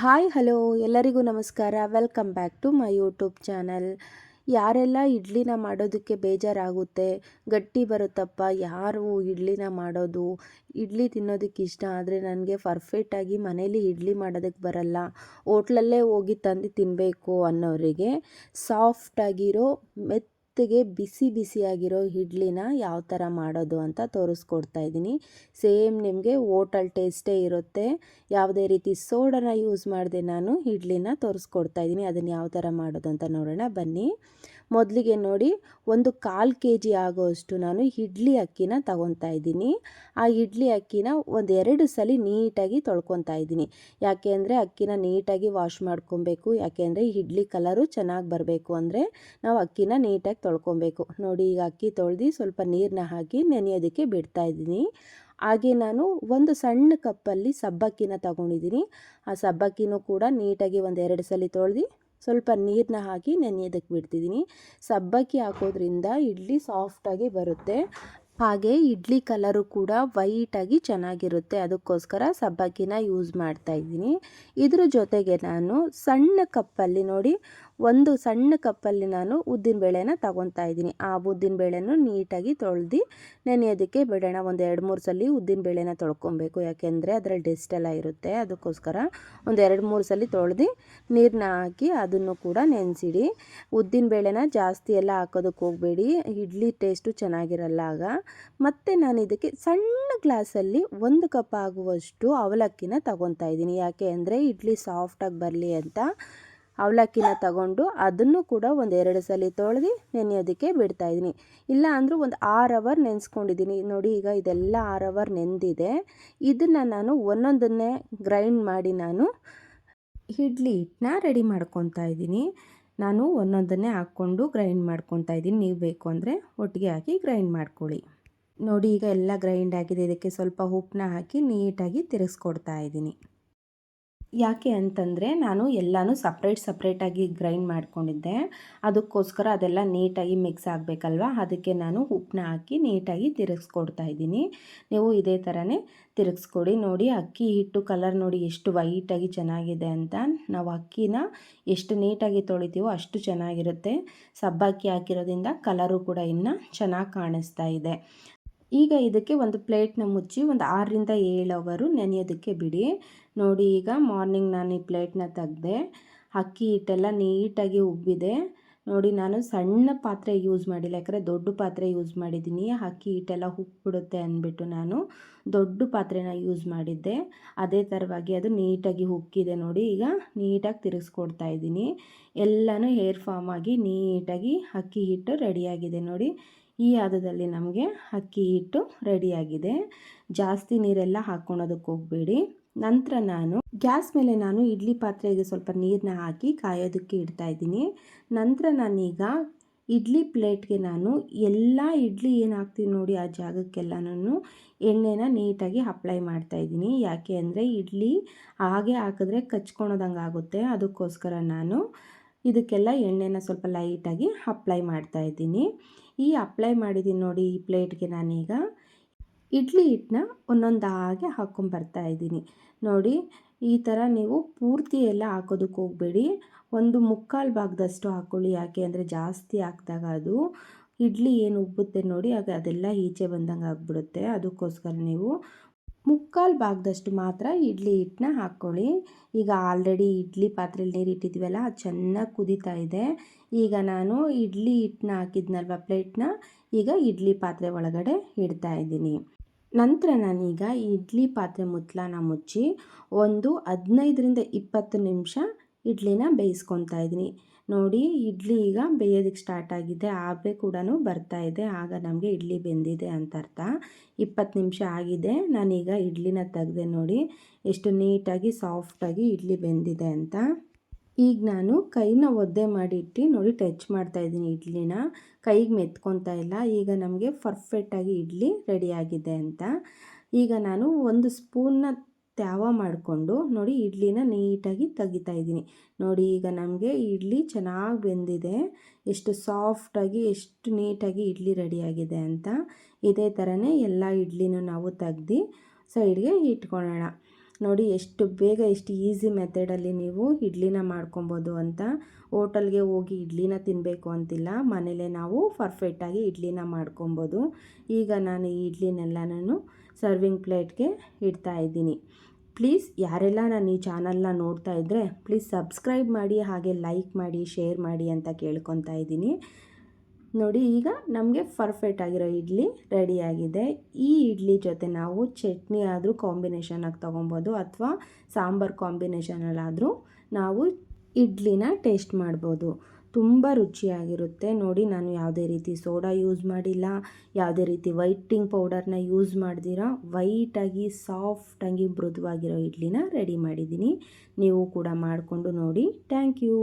Hi, hello. ಎಲ್ಲರಿಗೂ ನಮಸ್ಕಾರ. Welcome back to my YouTube channel. ಯಾರೆಲ್ಲ ಇಡ್ಲಿನ ಮಾಡೋದಕ್ಕೆ ಬೇಜಾರಾಗುತ್ತೆ, ಗಟ್ಟಿ ಬರುತ್ತಪ್ಪ, ಯಾರು ಇಡ್ಲಿನ ಮಾಡೋದು? ಇಡ್ಲಿ ತಿನ್ನೋದಕ್ಕೆ ಇಷ್ಟ ಆದರೆ ನನಗೆ ಪರ್ಫೆಕ್ಟಾಗಿ ಮನೇಲಿ ಇಡ್ಲಿ ಮಾಡೋದಕ್ಕೆ ಬರಲ್ಲ. ಹೋಟ್ಲಲ್ಲೇ ಹೋಗಿ ತಂದು ತಿನ್ನಬೇಕು ಅನ್ನೋರಿಗೆ ಸಾಫ್ಟಾಗಿರೋ ಮೆತ್ ಮೆತ್ತಗೆ ಬಿಸಿ ಬಿಸಿಯಾಗಿರೋ ಇಡ್ಲಿನ ಯಾವ ಥರ ಮಾಡೋದು ಅಂತ ತೋರಿಸ್ಕೊಡ್ತಾ ಇದ್ದೀನಿ. ಸೇಮ್ ನಿಮಗೆ ಓಟಲ್ ಟೇಸ್ಟೇ ಇರುತ್ತೆ. ಯಾವುದೇ ರೀತಿ ಸೋಡನ ಯೂಸ್ ಮಾಡಿದೆ ನಾನು ಇಡ್ಲಿನ ತೋರಿಸ್ಕೊಡ್ತಾ ಇದ್ದೀನಿ. ಅದನ್ನು ಯಾವ ಥರ ಮಾಡೋದು ಅಂತ ನೋಡೋಣ. ಬನ್ನಿ. ಮೊದಲಿಗೆ ನೋಡಿ ಒಂದು ಕಾಲು ಕೆ ಜಿ ಆಗೋಷ್ಟು ನಾನು ಇಡ್ಲಿ ಅಕ್ಕಿನ ತಗೊತಾ ಇದ್ದೀನಿ. ಆ ಇಡ್ಲಿ ಅಕ್ಕಿನ ಒಂದೆರಡು ಸಲ ನೀಟಾಗಿ ತೊಳ್ಕೊತಾ ಇದ್ದೀನಿ. ಯಾಕೆ ಅಂದರೆ ಅಕ್ಕಿನ ನೀಟಾಗಿ ವಾಶ್ ಮಾಡ್ಕೊಬೇಕು ಯಾಕೆ ಅಂದರೆ ಇಡ್ಲಿ ಕಲರು ಚೆನ್ನಾಗಿ ಬರಬೇಕು ಅಂದರೆ ನಾವು ಅಕ್ಕಿನ ನೀಟಾಗಿ ತೊಳ್ಕೊಬೇಕು ನೋಡಿ, ಈಗ ಅಕ್ಕಿ ತೊಳೆದು ಸ್ವಲ್ಪ ನೀರನ್ನ ಹಾಕಿ ನೆನೆಯೋದಕ್ಕೆ ಬಿಡ್ತಾ ಇದ್ದೀನಿ. ಹಾಗೆ ನಾನು ಒಂದು ಸಣ್ಣ ಕಪ್ಪಲ್ಲಿ ಸಬ್ಬಕ್ಕಿನ ತಗೊಂಡಿದ್ದೀನಿ. ಆ ಸಬ್ಬಕ್ಕಿನೂ ಕೂಡ ನೀಟಾಗಿ ಒಂದು ಎರಡು ಸಲ ತೊಳೆದು ಸ್ವಲ್ಪ ನೀರನ್ನ ಹಾಕಿ ನೆನೆಯೋದಕ್ಕೆ ಬಿಡ್ತಿದ್ದೀನಿ. ಸಬ್ಬಕ್ಕಿ ಹಾಕೋದ್ರಿಂದ ಇಡ್ಲಿ ಸಾಫ್ಟಾಗಿ ಬರುತ್ತೆ. ಹಾಗೆ ಇಡ್ಲಿ ಕಲರು ಕೂಡ ವೈಟಾಗಿ ಚೆನ್ನಾಗಿರುತ್ತೆ. ಅದಕ್ಕೋಸ್ಕರ ಸಬ್ಬಕ್ಕಿನ ಯೂಸ್ ಮಾಡ್ತಾ ಇದ್ದೀನಿ. ಇದ್ರ ಜೊತೆಗೆ ನಾನು ಸಣ್ಣ ಕಪ್ಪಲ್ಲಿ ನೋಡಿ ಒಂದು ಸಣ್ಣ ಕಪ್ಪಲ್ಲಿ ನಾನು ಉದ್ದಿನಬೇಳೆನ ತಗೊತಾ ಇದ್ದೀನಿ. ಆ ಉದ್ದಿನಬೇಳೆನೂ ನೀಟಾಗಿ ತೊಳೆದು ನೆನೆಯೋದಕ್ಕೆ ಬಿಡೋಣ. ಒಂದು ಎರಡು ಮೂರು ಸಲ ಉದ್ದಿನಬೇಳೆನ ತೊಳ್ಕೊಬೇಕು. ಯಾಕೆಂದರೆ ಅದರಲ್ಲಿ ಡೆಸ್ಟ್ ಎಲ್ಲ ಇರುತ್ತೆ. ಅದಕ್ಕೋಸ್ಕರ ಒಂದು ಎರಡು ಮೂರು ಸಲ ತೊಳೆದು ನೀರನ್ನ ಹಾಕಿ ಅದನ್ನು ಕೂಡ ನೆನೆಸಿಡಿ. ಉದ್ದಿನಬೇಳೆನ ಜಾಸ್ತಿ ಎಲ್ಲ ಹಾಕೋದಕ್ಕೆ ಹೋಗಬೇಡಿ. ಇಡ್ಲಿ ಟೇಸ್ಟು ಚೆನ್ನಾಗಿರಲ್ಲ ಆಗ. ಮತ್ತು ನಾನು ಇದಕ್ಕೆ ಸಣ್ಣ ಗ್ಲಾಸಲ್ಲಿ ಒಂದು ಕಪ್ ಆಗುವಷ್ಟು ಅವಲಕ್ಕಿನ ತಗೊತಾ ಇದ್ದೀನಿ. ಯಾಕೆ ಅಂದರೆ ಇಡ್ಲಿ ಸಾಫ್ಟಾಗಿ ಬರಲಿ ಅಂತ ಅವಲಕ್ಕಿನ ತಗೊಂಡು ಅದನ್ನು ಕೂಡ ಒಂದು ಎರಡು ಸಲ ತೊಳೆದು ನೆನೆಯೋದಕ್ಕೆ ಬಿಡ್ತಾಯಿದ್ದೀನಿ ಇಲ್ಲ ಅಂದರೂ ಒಂದು ಆರು ಅವರ್ ನೆನೆಸ್ಕೊಂಡಿದ್ದೀನಿ. ನೋಡಿ ಈಗ ಇದೆಲ್ಲ ಆರು ಅವರ್ ನೆಂದಿದೆ. ಇದನ್ನು ನಾನು ಒಂದೊಂದನ್ನೇ ಗ್ರೈಂಡ್ ಮಾಡಿ ನಾನು ಇಡ್ಲಿ ಹಿಟ್ಟನ್ನ ರೆಡಿ ಮಾಡ್ಕೊತಾ ಇದ್ದೀನಿ. ನಾನು ಒಂದೊಂದನ್ನೇ ಹಾಕ್ಕೊಂಡು ಗ್ರೈಂಡ್ ಮಾಡ್ಕೊತಾ ಇದ್ದೀನಿ. ನೀವು ಬೇಕು ಅಂದರೆ ಒಟ್ಟಿಗೆ ಹಾಕಿ ಗ್ರೈಂಡ್ ಮಾಡ್ಕೊಳ್ಳಿ. ನೋಡಿ ಈಗ ಎಲ್ಲ ಗ್ರೈಂಡ್ ಆಗಿದೆ. ಇದಕ್ಕೆ ಸ್ವಲ್ಪ ಉಪ್ಪನ್ನ ಹಾಕಿ ನೀಟಾಗಿ ತಿರುಗಿಸ್ಕೊಡ್ತಾ ಇದ್ದೀನಿ. ಯಾಕೆ ಅಂತಂದರೆ ನಾನು ಎಲ್ಲನೂ ಸಪ್ರೇಟ್ ಸಪ್ರೇಟಾಗಿ ಗ್ರೈಂಡ್ ಮಾಡ್ಕೊಂಡಿದ್ದೆ. ಅದಕ್ಕೋಸ್ಕರ ಅದೆಲ್ಲ ನೀಟಾಗಿ ಮಿಕ್ಸ್ ಆಗಬೇಕಲ್ವ? ಅದಕ್ಕೆ ನಾನು ಉಪ್ಪನ್ನ ಹಾಕಿ ನೀಟಾಗಿ ತಿರುಗಿಸ್ಕೊಡ್ತಾ ಇದ್ದೀನಿ. ನೀವು ಇದೇ ಥರನೇ ತಿರುಗಿಸ್ಕೊಡಿ. ನೋಡಿ, ಅಕ್ಕಿ ಹಿಟ್ಟು ಕಲರ್ ನೋಡಿ ಎಷ್ಟು ವೈಟಾಗಿ ಚೆನ್ನಾಗಿದೆ ಅಂತ. ನಾವು ಅಕ್ಕಿನ ಎಷ್ಟು ನೀಟಾಗಿ ತೊಳಿತೀವೋ ಅಷ್ಟು ಚೆನ್ನಾಗಿರುತ್ತೆ. ಸಬ್ಬಕ್ಕಿ ಹಾಕಿರೋದ್ರಿಂದ ಕಲರು ಕೂಡ ಇನ್ನು ಚೆನ್ನಾಗಿ ಕಾಣಿಸ್ತಾ ಇದೆ. ಈಗ ಇದಕ್ಕೆ ಒಂದು ಪ್ಲೇಟ್ನ ಮುಚ್ಚಿ ಒಂದು ಆರರಿಂದ ಏಳು ಅವರು ನೆನೆಯೋದಕ್ಕೆ ಬಿಡಿ. ನೋಡಿ, ಈಗ ಮಾರ್ನಿಂಗ್ ನಾನು ಈ ಪ್ಲೇಟ್ನ ತೆಗೆದೆ, ಅಕ್ಕಿ ಹಿಟ್ಟೆಲ್ಲ ನೀಟಾಗಿ ಉಬ್ಬಿದೆ. ನೋಡಿ, ನಾನು ಸಣ್ಣ ಪಾತ್ರೆ ಯೂಸ್ ಮಾಡಿಲ್ಲ, ಯಾಕಂದರೆ ದೊಡ್ಡ ಪಾತ್ರೆ ಯೂಸ್ ಮಾಡಿದ್ದೀನಿ. ಅಕ್ಕಿ ಹಿಟ್ಟೆಲ್ಲ ಉಪ್ಪಿಡುತ್ತೆ ಅಂದ್ಬಿಟ್ಟು ನಾನು ದೊಡ್ಡ ಪಾತ್ರೆನ ಯೂಸ್ ಮಾಡಿದ್ದೆ. ಅದೇ ಥರವಾಗಿ ಅದು ನೀಟಾಗಿ ಉಕ್ಕಿದೆ ನೋಡಿ, ಈಗ ನೀಟಾಗಿ ತಿರುಗಿಸ್ಕೊಡ್ತಾ ಇದ್ದೀನಿ. ಎಲ್ಲನೂ ಹೇರ್ ಫಾರ್ಮ್ ಆಗಿ ನೀಟಾಗಿ ಅಕ್ಕಿ ಹಿಟ್ಟು ರೆಡಿಯಾಗಿದೆ ನೋಡಿ. ಈ ಹದದಲ್ಲಿ ನಮಗೆ ಅಕ್ಕಿ ಹಿಟ್ಟು ರೆಡಿಯಾಗಿದೆ. ಜಾಸ್ತಿ ನೀರೆಲ್ಲ ಹಾಕ್ಕೊಳೋದಕ್ಕೆ ಹೋಗಬೇಡಿ. ನಂತರ ನಾನು ಗ್ಯಾಸ್ ಮೇಲೆ ನಾನು ಇಡ್ಲಿ ಪಾತ್ರೆಗೆ ಸ್ವಲ್ಪ ನೀರನ್ನ ಹಾಕಿ ಕಾಯೋದಕ್ಕೆ ಇಡ್ತಾ ಇದ್ದೀನಿ. ನಂತರ ನಾನೀಗ ಇಡ್ಲಿ ಪ್ಲೇಟ್ಗೆ ನಾನು ಎಲ್ಲ ಇಡ್ಲಿ ಏನು ಹಾಕ್ತೀನಿ ನೋಡಿ ಆ ಜಾಗಕ್ಕೆಲ್ಲನೂ ಎಣ್ಣೆನ ನೀಟಾಗಿ ಅಪ್ಲೈ ಮಾಡ್ತಾ ಇದ್ದೀನಿ. ಯಾಕೆ ಅಂದರೆ ಇಡ್ಲಿ ಹಾಗೆ ಹಾಕಿದ್ರೆ ಕಚ್ಕೊಳೋದಂಗೆ ಆಗುತ್ತೆ ಅದಕ್ಕೋಸ್ಕರ ನಾನು ಇದಕ್ಕೆಲ್ಲ ಎಣ್ಣೆನ ಸ್ವಲ್ಪ ಲೈಟಾಗಿ ಅಪ್ಲೈ ಮಾಡ್ತಾ ಇದ್ದೀನಿ. ಈ ಅಪ್ಲೈ ಮಾಡಿದ್ದೀನಿ ನೋಡಿ ಈ ಪ್ಲೇಟ್ಗೆ ನಾನೀಗ. ಇಡ್ಲಿ ಹಿಟ್ಟನ್ನ ಒಂದೊಂದಾಗಿ ಹಾಕ್ಕೊಂಬರ್ತಾ ಇದ್ದೀನಿ. ನೋಡಿ, ಈ ಥರ ನೀವು ಪೂರ್ತಿ ಎಲ್ಲ ಹಾಕೋದಕ್ಕೆ ಹೋಗಬೇಡಿ. ಒಂದು ಮುಕ್ಕಾಲು ಭಾಗದಷ್ಟು ಹಾಕ್ಕೊಳ್ಳಿ ಯಾಕೆ ಅಂದರೆ ಜಾಸ್ತಿ ಹಾಕಿದಾಗ ಅದು ಇಡ್ಲಿ ಏನು ಉಬ್ಬುತ್ತೆ ನೋಡಿ, ಆಗ ಅದೆಲ್ಲ ಈಚೆ ಬಂದಂಗೆ ಆಗಿಬಿಡುತ್ತೆ. ಅದಕ್ಕೋಸ್ಕರ ನೀವು ಮುಕ್ಕಾಲು ಭಾಗದಷ್ಟು ಮಾತ್ರ ಇಡ್ಲಿ ಹಿಟ್ಟನ್ನ ಹಾಕ್ಕೊಳ್ಳಿ. ಈಗ ಆಲ್ರೆಡಿ ಇಡ್ಲಿ ಪಾತ್ರೆಯಲ್ಲಿ ನೀರು ಇಟ್ಟಿದ್ದೀವಲ್ಲ ಅದು ಚೆನ್ನಾಗಿ ಕುದೀತಾ ಇದೆ. ಈಗ ನಾನು ಇಡ್ಲಿ ಹಿಟ್ಟನ್ನ ಹಾಕಿದ್ನಲ್ವ ಪ್ಲೇಟ್ನ, ಈಗ ಇಡ್ಲಿ ಪಾತ್ರೆ ಒಳಗಡೆ ಇಡ್ತಾ ಇದ್ದೀನಿ. ನಂತರ ನಾನೀಗ ಇಡ್ಲಿ ಪಾತ್ರೆ ಮುತ್ತಲನ ಮುಚ್ಚಿ ಒಂದು ಹದಿನೈದರಿಂದ ಇಪ್ಪತ್ತು ನಿಮಿಷ ಇಡ್ಲಿನ ಬೇಯಿಸ್ಕೊತಾ ಇದ್ದೀನಿ. ನೋಡಿ, ಇಡ್ಲಿ ಈಗ ಬೇಯೋದಕ್ಕೆ ಸ್ಟಾರ್ಟ್ ಆಗಿದೆ. ಆಬೆ ಕೂಡ ಬರ್ತಾ ಇದೆ. ಆಗ ನಮಗೆ ಇಡ್ಲಿ ಬೆಂದಿದೆ ಅಂತ ಅರ್ಥ ಇಪ್ಪತ್ತು ನಿಮಿಷ ಆಗಿದೆ. ನಾನೀಗ ಇಡ್ಲಿನ ತೆಗೆದೆ ನೋಡಿ, ಎಷ್ಟು ನೀಟಾಗಿ ಸಾಫ್ಟಾಗಿ ಇಡ್ಲಿ ಬೆಂದಿದೆ ಅಂತ. ಈಗ ನಾನು ಕೈನ ಒದ್ದೆ ಮಾಡಿಟ್ಟು ನೋಡಿ ಟಚ್ ಮಾಡ್ತಾ ಇದ್ದೀನಿ ಇಡ್ಲಿನ. ಕೈಗೆ ಮೆತ್ಕೊತಾ ಇಲ್ಲ. ಈಗ ನಮಗೆ ಪರ್ಫೆಕ್ಟಾಗಿ ಇಡ್ಲಿ ರೆಡಿಯಾಗಿದೆ ಅಂತ. ಈಗ ನಾನು ಒಂದು ಸ್ಪೂನ್ನ ತ್ಯಾವ ಮಾಡಿಕೊಂಡು ನೋಡಿ ಇಡ್ಲಿನ ನೀಟಾಗಿ ತೆಗಿತಾ ಇದ್ದೀನಿ. ನೋಡಿ ಈಗ ನಮಗೆ ಇಡ್ಲಿ ಚೆನ್ನಾಗಿ ಬೆಂದಿದೆ. ಎಷ್ಟು ಸಾಫ್ಟಾಗಿ, ಎಷ್ಟು ನೀಟಾಗಿ ಇಡ್ಲಿ ರೆಡಿಯಾಗಿದೆ ಅಂತ. ಇದೇ ಥರನೇ ಎಲ್ಲ ಇಡ್ಲಿನೂ ನಾವು ತೆಗ್ದು ಸೈಡ್ಗೆ ಇಟ್ಕೊಳ್ಳೋಣ ನೋಡಿ ಎಷ್ಟು ಬೇಗ ಎಷ್ಟು ಈಸಿ ಮೆಥಡಲ್ಲಿ ನೀವು ಇಡ್ಲಿನ ಮಾಡ್ಕೊಬೋದು ಅಂತ. ಹೋಟೆಲ್ಗೆ ಹೋಗಿ ಇಡ್ಲಿನ ತಿನ್ನಬೇಕು ಅಂತಿಲ್ಲ. ಮನೇಲೇ ನಾವು ಪರ್ಫೆಕ್ಟಾಗಿ ಇಡ್ಲಿನ ಮಾಡ್ಕೊಬೋದು. ಈಗ ನಾನು ಈ ಇಡ್ಲಿನೆಲ್ಲನೂ ಸರ್ವಿಂಗ್ ಪ್ಲೇಟ್ಗೆ ಇಡ್ತಾ ಇದ್ದೀನಿ. ಪ್ಲೀಸ್ ಯಾರೆಲ್ಲ ನಾನು ಈ ಚಾನಲ್ನ ನೋಡ್ತಾ ಇದ್ದರೆ ಪ್ಲೀಸ್ ಸಬ್ಸ್ಕ್ರೈಬ್ ಮಾಡಿ ಹಾಗೆ ಲೈಕ್ ಮಾಡಿ ಶೇರ್ ಮಾಡಿ ಅಂತ ಕೇಳ್ಕೊತಾ ಇದ್ದೀನಿ. ನೋಡಿ, ಈಗ ನಮಗೆ ಪರ್ಫೆಕ್ಟ್ ಆಗಿರೋ ಇಡ್ಲಿ ರೆಡಿಯಾಗಿದೆ ಈ ಇಡ್ಲಿ ಜೊತೆ ನಾವು ಚಟ್ನಿ ಆದರೂ ಕಾಂಬಿನೇಷನಾಗಿ ತೊಗೊಬೋದು ಅಥವಾ ಸಾಂಬಾರು ಕಾಂಬಿನೇಷನಲ್ಲಾದರೂ ನಾವು ಇಡ್ಲಿನ ಟೇಸ್ಟ್ ಮಾಡ್ಬೋದು. ತುಂಬ ರುಚಿಯಾಗಿರುತ್ತೆ. ನೋಡಿ, ನಾನು ಯಾವುದೇ ರೀತಿ ಸೋಡಾ ಯೂಸ್ ಮಾಡಿಲ್ಲ. ಯಾವುದೇ ರೀತಿ ವೈಟಿಂಗ್ ಪೌಡರ್ನ ಯೂಸ್ ಮಾಡ್ದಿರ? ವೈಟಾಗಿ ಸಾಫ್ಟಾಗಿ ಮೃದುವಾಗಿರೋ ಇಡ್ಲಿನ ರೆಡಿ ಮಾಡಿದ್ದೀನಿ. ನೀವು ಕೂಡ ಮಾಡಿಕೊಂಡು ನೋಡಿ. Thank you